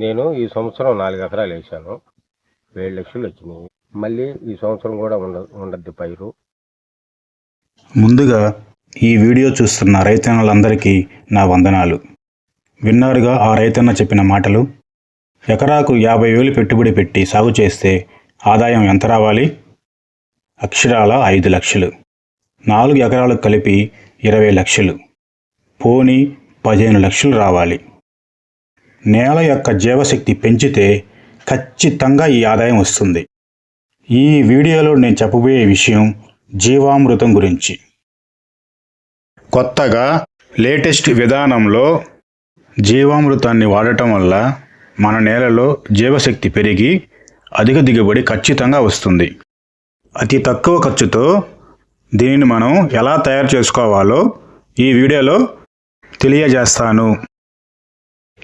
నేను ఈ సంవత్సరం నాలుగు ఎకరాలు వేసాను ఏడు లక్షలు వచ్చినాయి. మళ్ళీ ఈ సంవత్సరం కూడా ఉండ ఉండద్ది పైరు. ముందుగా ఈ వీడియో చూస్తున్న రైతన్నలందరికీ నా వందనాలు. విన్నారుగా ఆ రైతన్న చెప్పిన మాటలు? ఎకరాకు యాభై వేలు పెట్టుబడి పెట్టి సాగు చేస్తే ఆదాయం ఎంత రావాలి? అక్షరాల ఐదు లక్షలు. నాలుగు ఎకరాలకు కలిపి ఇరవై లక్షలు. పోని పదిహేను లక్షలు రావాలి. నేల యొక్క జీవశక్తి పెంచితే ఖచ్చితంగా ఈ ఆదాయం వస్తుంది. ఈ వీడియోలో నేను చెప్పబోయే విషయం జీవామృతం గురించి. కొత్తగా లేటెస్ట్ విధానంలో జీవామృతాన్ని వాడటం వల్ల మన నేలలో జీవశక్తి పెరిగి అధిక దిగుబడి ఖచ్చితంగా వస్తుంది. అతి తక్కువ ఖర్చుతో దీనిని మనం ఎలా తయారు చేసుకోవాలో ఈ వీడియోలో తెలియజేస్తాను.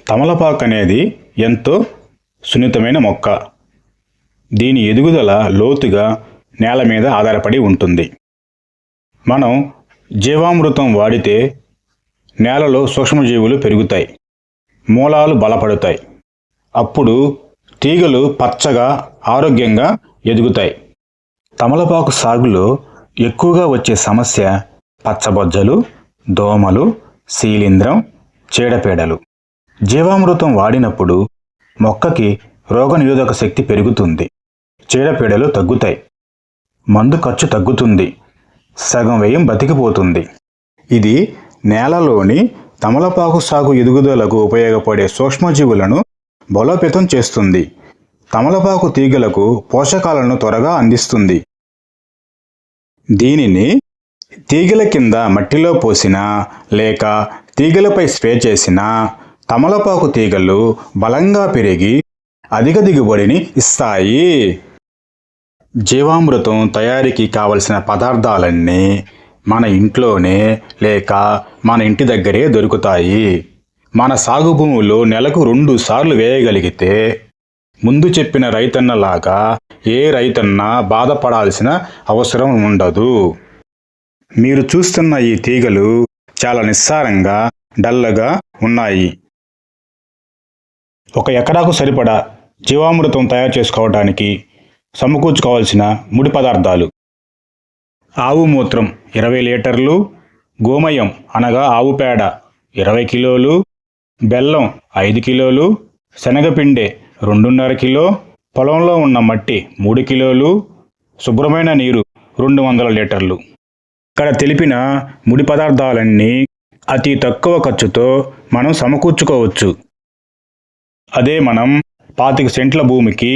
తమలపాకు అనేది ఎంతో సున్నితమైన మొక్క. దీని ఎదుగుదల లోతుగా నేల మీద ఆధారపడి ఉంటుంది. మనం జీవామృతం వాడితే నేలలో సూక్ష్మజీవులు పెరుగుతాయి. మూలాలు బలపడతాయి. అప్పుడు తీగలు పచ్చగా ఆరోగ్యంగా ఎదుగుతాయి. తమలపాకు సాగులో ఎక్కువగా వచ్చే సమస్య పచ్చబొజ్జలు దోమలు శీలింద్రం చీడపీడలు. జీవామృతం వాడినప్పుడు మొక్కకి రోగనిరోధక శక్తి పెరుగుతుంది. చీడపీడలు తగ్గుతాయి. మందు ఖర్చు తగ్గుతుంది. సగం వ్యయం బతికిపోతుంది. ఇది నేలలోని తమలపాకు సాగు ఎదుగుదలకు ఉపయోగపడే సూక్ష్మజీవులను బలోపేతం చేస్తుంది. తమలపాకు తీగలకు పోషకాలను త్వరగా అందిస్తుంది. దీనిని తీగల కింద మట్టిలో పోసినా లేక తీగలపై స్ప్రే చేసినా తమలపాకు తీగలు బలంగా పెరిగి అధిక దిగుబడిని ఇస్తాయి. జీవామృతం తయారీకి కావలసిన పదార్థాలన్నీ మన ఇంట్లోనే లేక మన ఇంటి దగ్గరే దొరుకుతాయి. మన సాగు భూములు నెలకు రెండు సార్లు వేయగలిగితే ముందు చెప్పిన రైతన్నలాగా ఏ రైతన్న బాధపడాల్సిన అవసరం ఉండదు. మీరు చూస్తున్న ఈ తీగలు చాలా నిస్సారంగా డల్లగా ఉన్నాయి. ఒక ఎకరాకు సరిపడా జీవామృతం తయారు చేసుకోవడానికి సమకూర్చుకోవాల్సిన ముడి పదార్థాలు. ఆవు మూత్రం ఇరవై లీటర్లు గోమయం అనగా ఆవు పేడ ఇరవై కిలోలు బెల్లం ఐదు కిలోలు శనగపిండే రెండున్నర కిలో పొలంలో ఉన్న మట్టి మూడు కిలోలు శుభ్రమైన నీరు రెండు వందల లీటర్లు. ఇక్కడ తెలిపిన ముడి పదార్థాలన్నీ అతి తక్కువ ఖర్చుతో మనం సమకూర్చుకోవచ్చు. అదే మనం పాతిక సెంట్ల భూమికి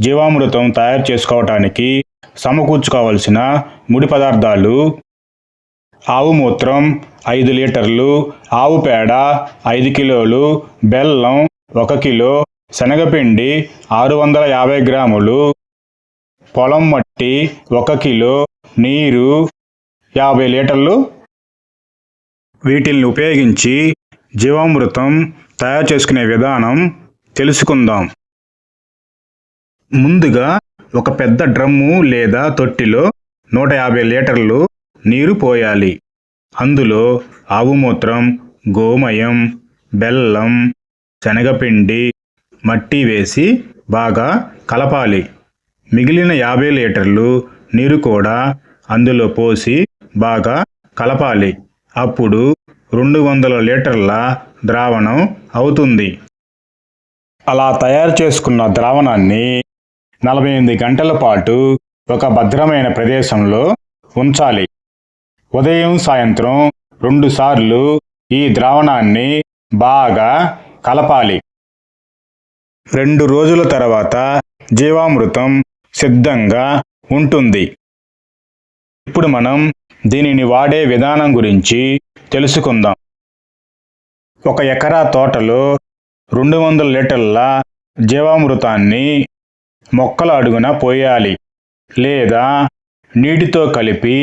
జీవామృతం తయారు చేసుకోవటానికి సమకూర్చుకోవలసిన ముడి పదార్థాలు ఆవు మూత్రం ఐదు లీటర్లు ఆవు పేడ ఐదు కిలోలు బెల్లం ఒక కిలో శనగపిండి ఆరు వందల యాభై గ్రాములు పొలం మట్టి ఒక కిలో నీరు యాభై లీటర్లు. వీటిల్ని ఉపయోగించి జీవామృతం తయారు చేసుకునే విధానం తెలుసుకుందాం. ముందుగా ఒక పెద్ద డ్రమ్ము లేదా తొట్టిలో నూట యాభై లీటర్లు నీరు పోయాలి. అందులో ఆవు మూత్రం గోమయం బెల్లం శనగపిండి మట్టి వేసి బాగా కలపాలి. మిగిలిన యాభై లీటర్లు నీరు కూడా అందులో పోసి బాగా కలపాలి. అప్పుడు రెండు వందల లీటర్ల ద్రావణం అవుతుంది. అలా తయారు చేసుకున్న ద్రావణాన్ని నలభై ఎనిమిది గంటల పాటు ఒక భద్రమైన ప్రదేశంలో ఉంచాలి. ఉదయం సాయంత్రం రెండుసార్లు ఈ ద్రావణాన్ని బాగా కలపాలి. రెండు రోజుల తర్వాత జీవామృతం సిద్ధంగా ఉంటుంది. ఇప్పుడు మనం దీనిని వాడే విధానం గురించి తెలుసుకుందాం. ఒక ఎకరా తోటలో రెండు వందల లీటర్ల జీవామృతాన్ని మొక్కల అడుగున పోయాలి లేదా నీటితో కలిపి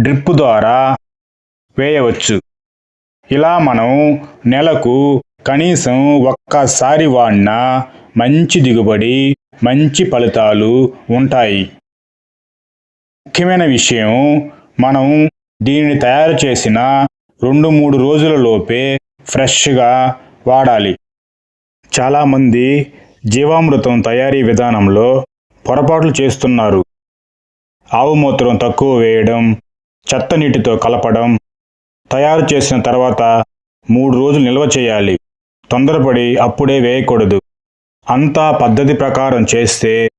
డ్రిప్ ద్వారా వేయవచ్చు. ఇలా మనం నెలకు కనీసం ఒక్కసారి వాడిన మంచి దిగుబడి మంచి ఫలితాలు ఉంటాయి. ముఖ్యమైన విషయం మనం దీనిని తయారు చేసిన రెండు మూడు రోజులలోపే ఫ్రెష్గా వాడాలి. చాలామంది జీవామృతం తయారీ విధానంలో పొరపాట్లు చేస్తున్నారు. ఆవు మూత్రం తక్కువ వేయడం చెత్త నీటితో కలపడం తయారు చేసిన తర్వాత మూడు రోజులు నిల్వ చేయాలి. తొందరపడి అప్పుడే వేయకూడదు. అంతా పద్ధతి ప్రకారం చేస్తే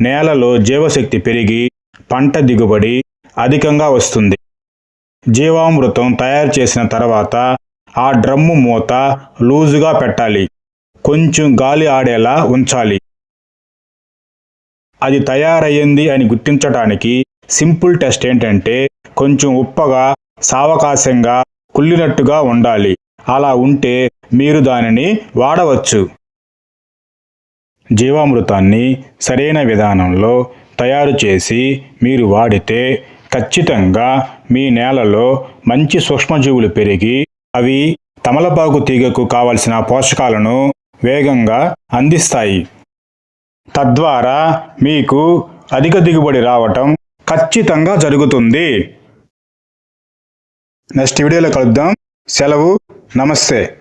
నేలలో జీవశక్తి పెరిగి పంట దిగుబడి అధికంగా వస్తుంది. జీవామృతం తయారు చేసిన తర్వాత ఆ డ్రమ్ము మూత లూజుగా పెట్టాలి. కొంచెం గాలి ఆడేలా ఉంచాలి. అది తయారయ్యింది అని గుర్తించడానికి సింపుల్ టెస్ట్ ఏంటంటే కొంచెం ఉప్పగా సావకాశంగా కుళ్ళినట్టుగా ఉండాలి. అలా ఉంటే మీరు దానిని వాడవచ్చు. జీవామృతాన్ని సరైన విధానంలో తయారు చేసి మీరు వాడితే ఖచ్చితంగా మీ నేలలో మంచి సూక్ష్మజీవులు పెరిగి అవి తమలపాకు తీగకు కావలసిన పోషకాలను వేగంగా అందిస్తాయి. తద్వారా మీకు అధిక దిగుబడి రావటం ఖచ్చితంగా జరుగుతుంది. నెక్స్ట్ వీడియోలో కలుద్దాం. సెలవు. నమస్తే.